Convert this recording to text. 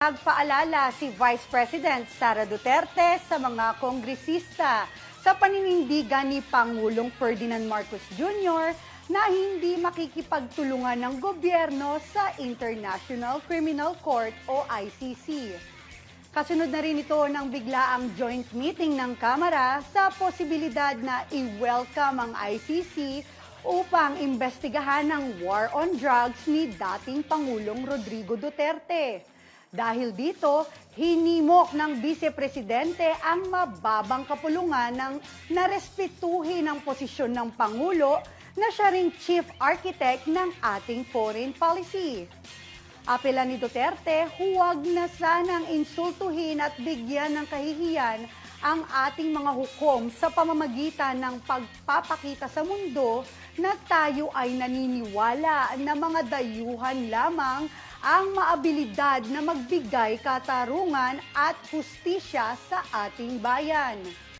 Nagpaalala si Vice President Sara Duterte sa mga kongresista sa paninindigan ni Pangulong Ferdinand Marcos Jr. na hindi makikipagtulungan ng gobyerno sa International Criminal Court o ICC. Kasunod na rin ito ng biglaang joint meeting ng Kamara sa posibilidad na i-welcome ang ICC upang imbestigahan ang war on drugs ni dating Pangulong Rodrigo Duterte. Dahil dito, hinimok ng Vice Presidente ang mababang kapulungan ng narespetuhin ang posisyon ng Pangulo na siya ring Chief Architect ng ating foreign policy. Apela ni Duterte, huwag na sanang insultuhin at bigyan ng kahihiyan ang ating mga hukom sa pamamagitan ng pagpapakita sa mundo na tayo ay naniniwala na mga dayuhan lamang ang maabilidad na magbigay katarungan at hustisya sa ating bayan.